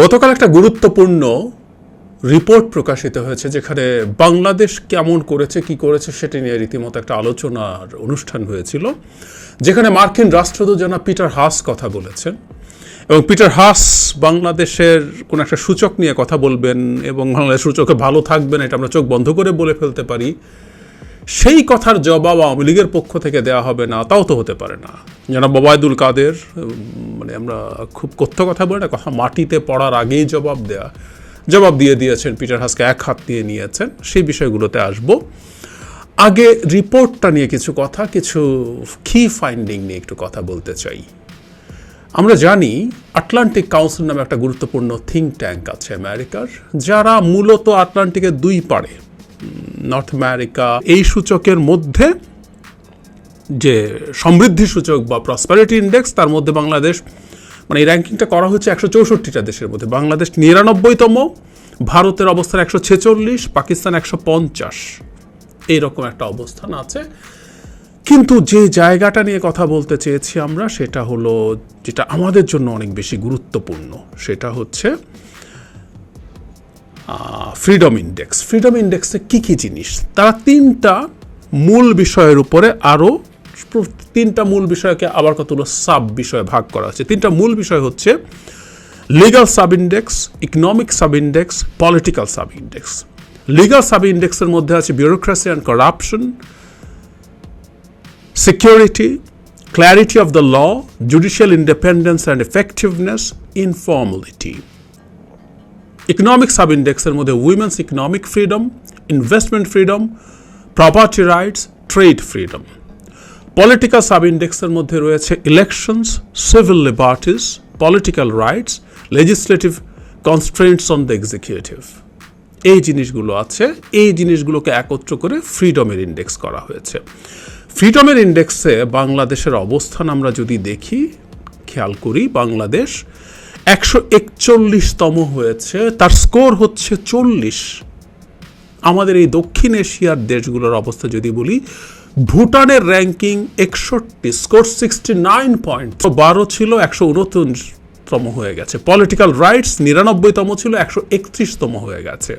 গতকাল একটা গুরুত্বপূর্ণ রিপোর্ট প্রকাশিত হয়েছে যেখানে বাংলাদেশ কেমন করেছে, কি করেছে সেটা নিয়ে রীতিমতো একটা আলোচনার অনুষ্ঠান হয়েছিল, যেখানে মার্কিন রাষ্ট্রদূত জানা পিটার হাস কথা বলেছেন এবং পিটার হাস বাংলাদেশের কোন একটা সূচক নিয়ে কথা বলবেন এবং বাংলাদেশ সূচকে ভালো থাকবেন, এটা আমরা চোখ বন্ধ করে বলে ফেলতে পারি। সেই কথার জবাব আওয়ামী লীগের পক্ষ থেকে দেওয়া হবে না, তাও তো হতে পারে না। জনাব ওবায়দুল কাদের মানে আমরা খুব কথ্য কথা বলি না কথা মাটিতে পড়ার আগেই জবাব দেয়া, জবাব দিয়ে দিয়েছেন পিটার হাসকে, এক হাত দিয়ে নিয়েছেন। সেই বিষয়গুলোতে আসব। আগে রিপোর্টটা নিয়ে কিছু কথা, কিছু কি ফাইন্ডিং নিয়ে একটু কথা বলতে চাই। আমরা জানি আটলান্টিক কাউন্সিল নামে একটা গুরুত্বপূর্ণ থিঙ্ক ট্যাঙ্ক আছে আমেরিকার, যারা মূলত আটলান্টিকের দুই পাড়ে নর্থ আমেরিকা এই সূচকের মধ্যে যে সমৃদ্ধি সূচক বা প্রসপারিটি ইন্ডেক্স তার মধ্যে বাংলাদেশ মানে এই র্যাঙ্কিংটা করা হচ্ছে একশো চৌষট্টিটা দেশের মধ্যে। বাংলাদেশ নিরানব্বইতম, ভারতের অবস্থান একশো ছেচল্লিশ, পাকিস্তান একশো পঞ্চাশ। এইরকম একটা অবস্থান আছে। কিন্তু যে জায়গাটা নিয়ে কথা বলতে চেয়েছি আমরা, সেটা হলো, যেটা আমাদের জন্য অনেক বেশি গুরুত্বপূর্ণ, সেটা হচ্ছে ফ্রিডম ইন্ডেক্স ফ্রিডম ইন্ডেক্সে কী কী জিনিস? তারা তিনটা মূল বিষয়ের উপরে আরও তিনটা মূল বিষয়কে আবার কতগুলো সাব বিষয়ে ভাগ করা হচ্ছে তিনটা মূল বিষয় হচ্ছে legal sub index economic sub index political sub index legal sub ইন্ডেক্সের মধ্যে আছে bureaucracy and corruption security clarity of the law judicial independence and effectiveness, informality. Economic sub ইন্ডেক্সের মধ্যে women's economic freedom investment freedom property rights trade freedom political sub ইন্ডেক্সের মধ্যে রয়েছে elections civil liberties political rights legislative constraints on the executive এই জিনিসগুলো আছে, এই জিনিসগুলোকে একত্র করে ফ্রিডমের ইন্ডেক্স করা হয়েছে। ফ্রিডমের ইন্ডেক্সে বাংলাদেশের অবস্থান আমরা যদি দেখি, খেয়াল করি, বাংলাদেশ একশো একচল্লিশতম হয়েছে। তার স্কোর হচ্ছে চল্লিশ। আমাদের এই দক্ষিণ এশিয়ার দেশগুলোর অবস্থা যদি বলি, ভুটানের র্যাঙ্কিং একষট্টি স্কোর সিক্সটি নাইন পয়েন্ট বারো ছিল, একশো উনত্রিশতম হয়ে গেছে। পলিটিক্যাল রাইটস নিরানব্বইতম ছিল, একশো একত্রিশতম হয়ে গেছে।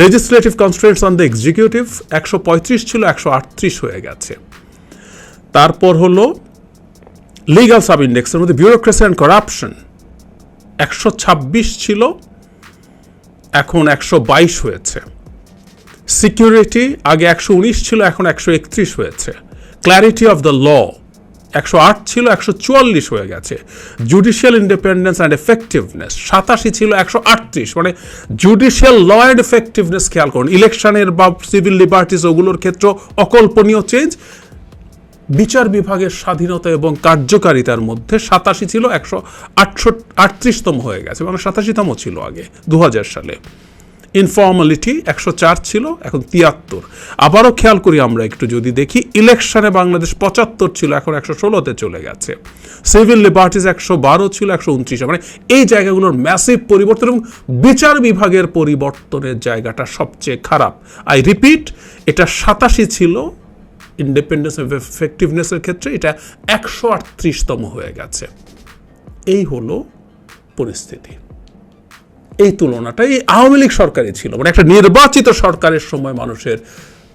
Legislative constraints on the executive একশো পঁয়ত্রিশ ছিল, একশো আটত্রিশ হয়ে গেছে। তারপর হলো লিগাল সাব ইন্ডেক্সের মধ্যে বিউরোক্রেসি অ্যান্ড করাপশন একশো ছাব্বিশ ছিল, এখন একশো বাইশ হয়েছে। সিকিউরিটি আগে একশো উনিশ ছিল, এখন একশো একত্রিশ হয়েছে। ক্ল্যারিটি অফ দ্য ল, একশো আট ছিল, একশো চুয়াল্লিশ হয়ে গেছে। জুডিশিয়াল ইন্ডিপেন্ডেন্স অ্যান্ড এফেক্টিভনেস, সাতাশি ছিল, একশো আটত্রিশ। মানে জুডিশিয়াল ল অ্যান্ড এফেক্টিভনেস খেয়াল করুন, ইলেকশনের বা সিভিল লিবার্টিস ওগুলোর ক্ষেত্রে অকল্পনীয় চেঞ্জ বিচার বিভাগের স্বাধীনতা এবং কার্যকারিতার মধ্যে সাতাশি ছিল একশো আটশো আটত্রিশতম হয়ে গেছে মানে সাতাশিতম ছিল আগে দু হাজার সালে। ইনফর্মালিটি একশো চার ছিল, এখন তিয়াত্তর। আবারও খেয়াল করি আমরা একটু যদি দেখি, ইলেকশনে বাংলাদেশ পঁচাত্তর ছিল, এখন একশো ষোলোতে চলে গেছে। সিভিল লিবার্টিস একশো বারো ছিল, একশো উনত্রিশে মানে এই জায়গাগুলোর ম্যাসিভ পরিবর্তন এবং বিচার বিভাগের পরিবর্তনের জায়গাটা সবচেয়ে খারাপ। আই রিপিট এটা সাতাশি ছিল ইন্ডিপেন্ডেন্স এফেক্টিভনেসের ক্ষেত্রে এটা একশো আটত্রিশতম হয়ে গেছে। এই হলো পরিস্থিতি। এই তুলনাটা এই আওয়ামী লীগ সরকারই ছিল। মানে একটা নির্বাচিত সরকারের সময় মানুষের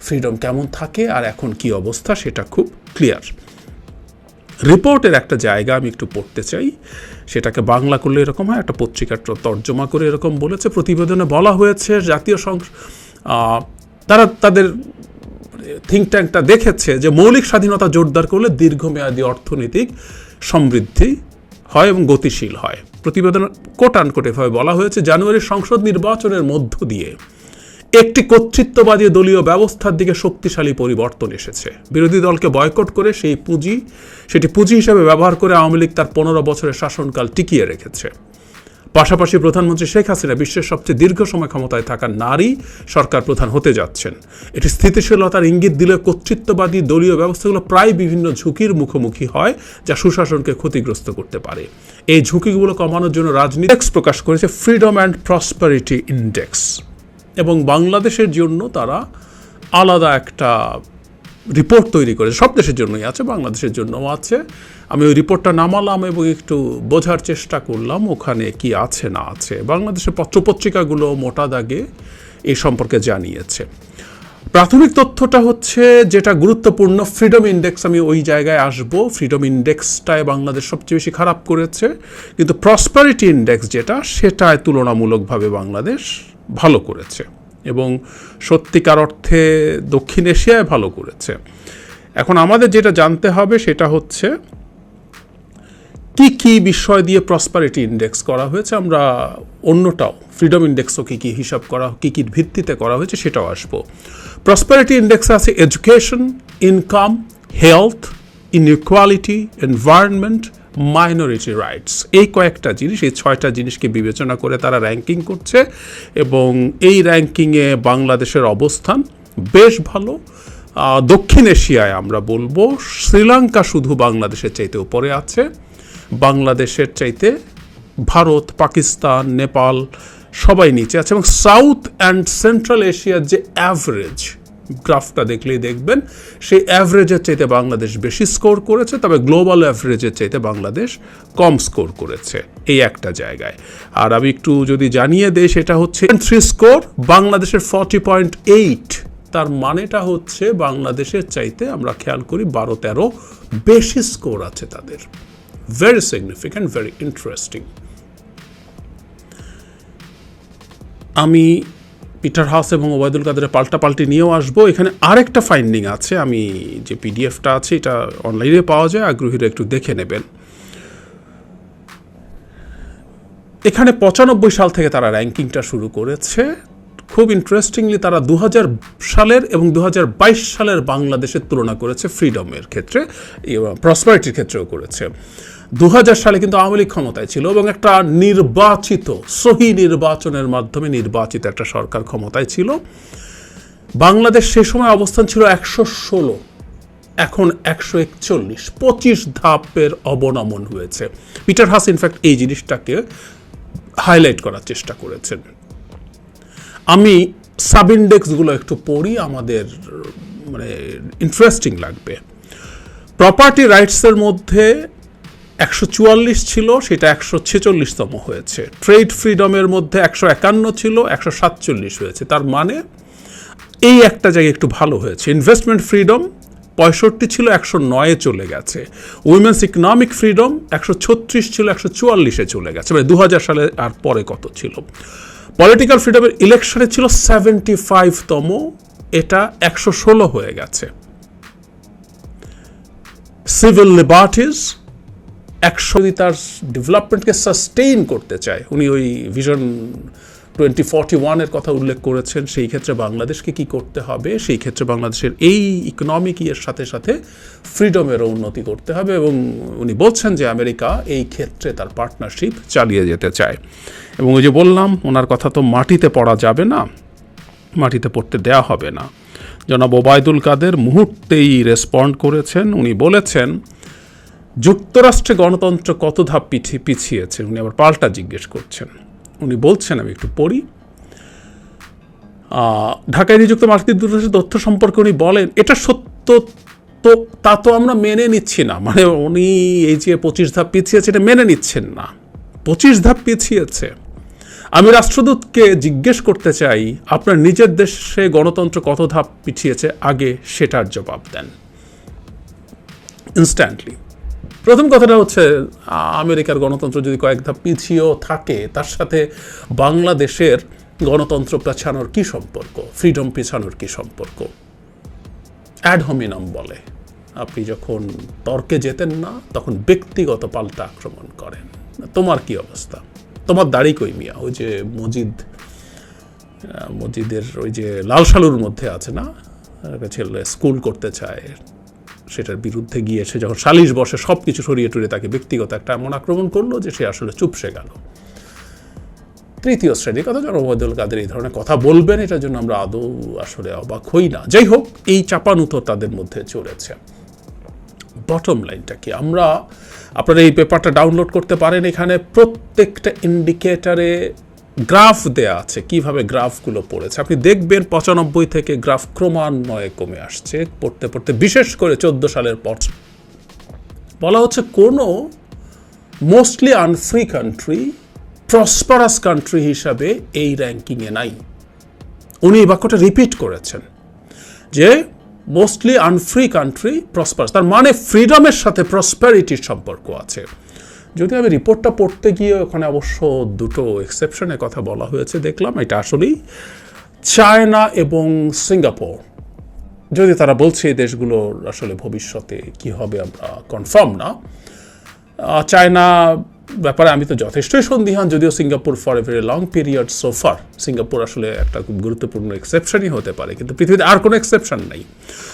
ফ্রিডম কেমন থাকে আর এখন কি অবস্থা সেটা খুব ক্লিয়ার রিপোর্টের একটা জায়গা আমি একটু পড়তে চাই। সেটাকে বাংলা করলে এরকম হয়, একটা পত্রিকার তর্জমা করে এরকম বলেছে। প্রতিবেদনে বলা হয়েছে জাতীয় সংস তারা তাদের থিঙ্ক ট্যাঙ্কটা দেখেছে যে মৌলিক স্বাধীনতা জোরদার করলে দীর্ঘমেয়াদী অর্থনৈতিক সমৃদ্ধি হয় এবং গতিশীল হয়। প্রতিবেদন কোট আনকোট এভাবে বলা হয়েছে, জানুয়ারির সংসদ নির্বাচনের মধ্য দিয়ে একটি কর্তৃত্ববাদী দলীয় ব্যবস্থার দিকে শক্তিশালী পরিবর্তন এসেছে। বিরোধী দলকে বয়কট করে সেই পুঁজি, সেটি পুঁজি হিসেবে ব্যবহার করে আওয়ামী লীগ তার পনেরো বছরের শাসনকাল টিকিয়ে রেখেছে। পাশাপাশি প্রধানমন্ত্রী শেখ হাসিনা বিশ্বের সবচেয়ে দীর্ঘ সময় ক্ষমতায় থাকা নারী সরকার প্রধান হতে যাচ্ছেন। এটি স্থিতিশীলতার ইঙ্গিত দিলে কর্তৃত্ববাদী দলীয় ব্যবস্থাগুলো প্রায় বিভিন্ন ঝুঁকির মুখোমুখি হয়, যা সুশাসনকে ক্ষতিগ্রস্ত করতে পারে। এই ঝুঁকিগুলো কমানোর জন্য রাজনীতি প্রকাশ করেছে ফ্রিডম অ্যান্ড প্রসপারিটি ইন্ডেক্স এবং বাংলাদেশের জন্য তারা আলাদা একটা রিপোর্ট তৈরি করেছে সব দেশের জন্যই আছে, বাংলাদেশের জন্যও আছে। আমি ওই রিপোর্টটা নামালাম এবং একটু বোঝার চেষ্টা করলাম ওখানে কি আছে, না আছে। বাংলাদেশের পত্রপত্রিকাগুলো মোটা দাগে এই সম্পর্কে জানিয়েছে। প্রাথমিক তথ্যটা হচ্ছে যেটা গুরুত্বপূর্ণ ফ্রিডম ইন্ডেক্স আমি ওই জায়গায় আসব। ফ্রিডম ইন্ডেক্সটায় বাংলাদেশ সবচেয়ে বেশি খারাপ করেছে। কিন্তু প্রসপারিটি ইন্ডেক্স যেটা, সেটায় তুলনামূলকভাবে বাংলাদেশ ভালো করেছে। এবং সত্যিকার অর্থে দক্ষিণ এশিয়ায় ভালো করেছে। এখন আমাদের যেটা জানতে হবে সেটা হচ্ছে, কি কি বিষয় দিয়ে প্রসপারিটি ইন্ডেক্স করা হয়েছে? আমরা অন্যটাও ফ্রিডম ইন্ডেক্সও কী কী হিসাব করা, কী কী ভিত্তিতে করা হয়েছে সেটাও আসব। প্রসপারিটি ইন্ডেক্সে আছে education income health inequality environment minority rights এই কয়েকটা জিনিস, এই ছয়টা জিনিসকে বিবেচনা করে তারা র্যাঙ্কিং করছে এবং এই র্যাঙ্কিংয়ে বাংলাদেশের অবস্থান বেশ ভালো। দক্ষিণ এশিয়ায় আমরা বলব, শ্রীলঙ্কা শুধু বাংলাদেশের চাইতে উপরে আছে। বাংলাদেশের চাইতে ভারত, পাকিস্তান, নেপাল সবাই নিচে আছে এবং সাউথ অ্যান্ড সেন্ট্রাল এশিয়ার যে অ্যাভারেজ গ্রাফটা দেখলেই দেখবেন, সেই অ্যাভারেজের চাইতে বাংলাদেশ বেশি স্কোর করেছে, তবে গ্লোবাল অ্যাভারেজের চাইতে বাংলাদেশ কম স্কোর করেছে, এই একটা জায়গায়। আর আমি একটু যদি জানিয়ে দেই, সেটা হচ্ছে থ্রি স্কোর বাংলাদেশের ফর্টি পয়েন্ট এইট তার মানেটা হচ্ছে বাংলাদেশের চাইতে আমরা খেয়াল করি বারো তেরো বেশি স্কোর আছে তাদের। ভেরি সিগনিফিক্যান্ট ভেরি ইন্টারেস্টিং আমি পিটার হাউস এবং ওবায়দুল কাদেরের পাল্টাপাল্টি নিয়েও আসব। এখানে আরেকটা ফাইন্ডিং আছে, আমি যে পিডিএফটা আছে, এটা অনলাইনে পাওয়া যায়, আগ্রহীরা একটু দেখে নেবেন। এখানে পঁচানব্বই সাল থেকে তারা র্যাঙ্কিংটা শুরু করেছে। খুব ইন্টারেস্টিংলি তারা দু হাজার সালের এবং দু হাজার বাইশ সালের বাংলাদেশের তুলনা করেছে ফ্রিডমের ক্ষেত্রে প্রসপারিটির ক্ষেত্রেও করেছে। দু হাজার সালে কিন্তু আওয়ামী লীগ ক্ষমতায় ছিল এবং একটা নির্বাচিত, সহি নির্বাচনের মাধ্যমে নির্বাচিত একটা সরকার ক্ষমতায় ছিল। বাংলাদেশ সে সময় অবস্থান ছিল একশো ষোলো, এখন একশো একচল্লিশ, পঁচিশ ধাপের অবনমন হয়েছে। পিটার হাস ইনফ্যাক্ট এই জিনিসটাকে হাইলাইট করার চেষ্টা করেছেন। আমি সাব ইন্ডেক্সগুলো একটু পড়ি, আমাদের মানে ইন্টারেস্টিং লাগবে। প্রপার্টি রাইটসের মধ্যে একশো চুয়াল্লিশ ছিল, সেটা একশো ছেচল্লিশতম হয়েছে। ট্রেড ফ্রিডমের মধ্যে একশো একান্ন ছিল, একশো সাতচল্লিশ হয়েছে। তার মানে এই একটা জায়গায় একটু ভালো হয়েছে। ইনভেস্টমেন্ট ফ্রিডম পঁয়ষট্টি ছিল, একশো নয়ে চলে গেছে। উইমেন্স ইকনমিক ফ্রিডম একশো ছত্রিশ ছিল, একশো চুয়াল্লিশে চলে গেছে। মানে দু হাজার সালে আর পরে কত ছিল? পলিটিক্যাল ফ্রিডমের ইলেকশনে ছিল সেভেন্টি ফাইভতম এটা একশো ষোলো হয়ে গেছে। সিভিল লিবার্টিস একশো তার ডেভেলপমেন্টকে সাস্টেইন করতে চায়, উনি ওই ভিশন টোয়েন্টি ফর্টি ওয়ানের কথা উল্লেখ করেছেন, সেই ক্ষেত্রে বাংলাদেশকে কি করতে হবে? সেই ক্ষেত্রে বাংলাদেশের এই ইকোনমিক ইয়ের সাথে সাথে ফ্রিডমেরও উন্নতি করতে হবে এবং উনি বলছেন যে আমেরিকা এই ক্ষেত্রে তার পার্টনারশিপ চালিয়ে যেতে চায়। এবং ওই যে বললাম, ওনার কথা তো মাটিতে পড়া যাবে না, মাটিতে পড়তে দেয়া হবে না। জনাব ওবায়দুল কাদের মুহূর্তেই রেসপন্ড করেছেন। উনি বলেছেন, যুক্তরাষ্ট্রে গণতন্ত্র কত ধাপ পিছিয়ে পিছিয়েছে? উনি আবার পাল্টা জিজ্ঞেস করছেন। উনি বলছেন, আমি একটু পড়ি। ঢাকায় নিযুক্ত মার্কিন দূতাবাসের তথ্য সম্পর্কে উনি বলেন, এটা সত্য তো, তা তো আমরা মেনে নিচ্ছি না। মানে উনি এই যে পঁচিশ ধাপ পিছিয়েছে, এটা মেনে নিচ্ছেন না। পঁচিশ ধাপ পিছিয়েছে। আমি রাষ্ট্রদূতকে জিজ্ঞেস করতে চাই, আপনার নিজের দেশে গণতন্ত্র কত ধাপ পিছিয়েছে? আগে সেটার জবাব দেন। ইনস্ট্যান্টলি প্রথম কথাটা হচ্ছে, আমেরিকার গণতন্ত্র যদি কয়েক ধাপ পিছিয়েও থাকে, তার সাথে বাংলাদেশের গণতন্ত্র পেছানোর কি সম্পর্ক? ফ্রিডম পেছানোর কি সম্পর্ক? অ্যাডহমিনাম বলে, আপনি যখন তর্কে যেতেন না, তখন ব্যক্তিগত পাল্টা আক্রমণ করেন। তোমার কি অবস্থা? তোমার দাড়ি কই মিয়া? ওই যে মজিদ মজিদের ওই যে লাল সালুর মধ্যে আছে না? ছেলে স্কুল করতে চায়। সেটার বিরুদ্ধে গিয়ে সে যখন সালিশ বসে সব কিছু সরিয়ে টরিয়ে তাকে ব্যক্তিগত একটা এমন আক্রমণ করল যে সে আসলে চুপসে গেল। তৃতীয় শ্রেণির কথা যেন ওবায়দুল কাদের এই ধরনের কথা বলবেন, এটার জন্য আমরা আদৌ আসলে অবাক হই না। যাই হোক, এই চাপানুতো তাদের মধ্যে চলেছে। বটম লাইনটা কি? আমরা আপনারা এই পেপারটা ডাউনলোড করতে পারেন। এখানে প্রত্যেকটা ইন্ডিকেটারে গ্রাফ দেয়া আছে, কীভাবে গ্রাফগুলো পড়েছে। আপনি দেখবেন পঁচানব্বই থেকে গ্রাফ ক্রমান্বয়ে কমে আসছে, পড়তে পড়তে, বিশেষ করে চোদ্দ সালের পর। বলা হচ্ছে কোনো mostly unfree country prosperous country হিসাবে এই র্যাঙ্কিংয়ে নাই। উনি এই বাক্যটা রিপিট করেছেন যে মোস্টলি আনফ্রি কান্ট্রি প্রসপারাস তার মানে ফ্রিডমের সাথে প্রসপ্যারিটির সম্পর্ক আছে। যদি আমি রিপোর্টটা পড়তে গিয়ে ওখানে অবশ্য দুটো এক্সেপশনের কথা বলা হয়েছে, দেখলাম এটা আসলেই চায়না এবং সিঙ্গাপুর যদি তারা বলছে এই দেশগুলোর আসলে ভবিষ্যতে কি হবে আমরা কনফার্ম না। চায়না ব্যাপারে আমি তো যথেষ্টই সন্দিহান, যদিও Singapore for a very long period so far Singapore আসলে একটা খুব গুরুত্বপূর্ণ এক্সেপশনই হতে পারে, কিন্তু পৃথিবীতে আর কোনো এক্সেপশন নাই।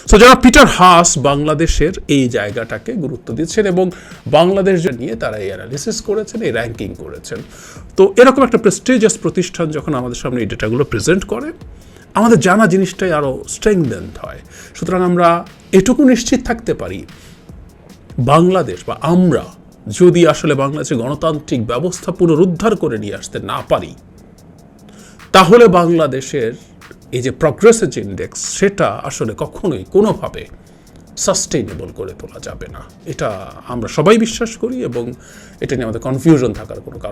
সো যারা পিটার হাস বাংলাদেশের এই জায়গাটাকে গুরুত্ব দিচ্ছেন এবং বাংলাদেশ নিয়ে তারা এই অ্যানালিসিস করেছেন, এই র্যাঙ্কিং করেছেন। তো এরকম একটা প্রেস্টিজিয়াস প্রতিষ্ঠান যখন আমাদের সামনে এই ডেটাগুলো প্রেজেন্ট করে, আমাদের জানা জিনিসটাই আরও স্ট্রেংথেন্ড হয়। সুতরাং আমরা এটুকু নিশ্চিত থাকতে পারি, বাংলাদেশ বা আমরা যদি আসলে বাংলাদেশে গণতান্ত্রিক ব্যবস্থা পুনরুদ্ধার করে নিয়ে আসতে না পারি, তাহলে বাংলাদেশের এই যে প্রগ্রেসেজ ইন্ডেক্স সেটা আসলে কখনোই কোনোভাবে সাস্টেইনেবল করে তোলা যাবে না। এটা আমরা সবাই বিশ্বাস করি এবং এটা নিয়ে আমাদের কনফিউশন থাকার কোনো কারণ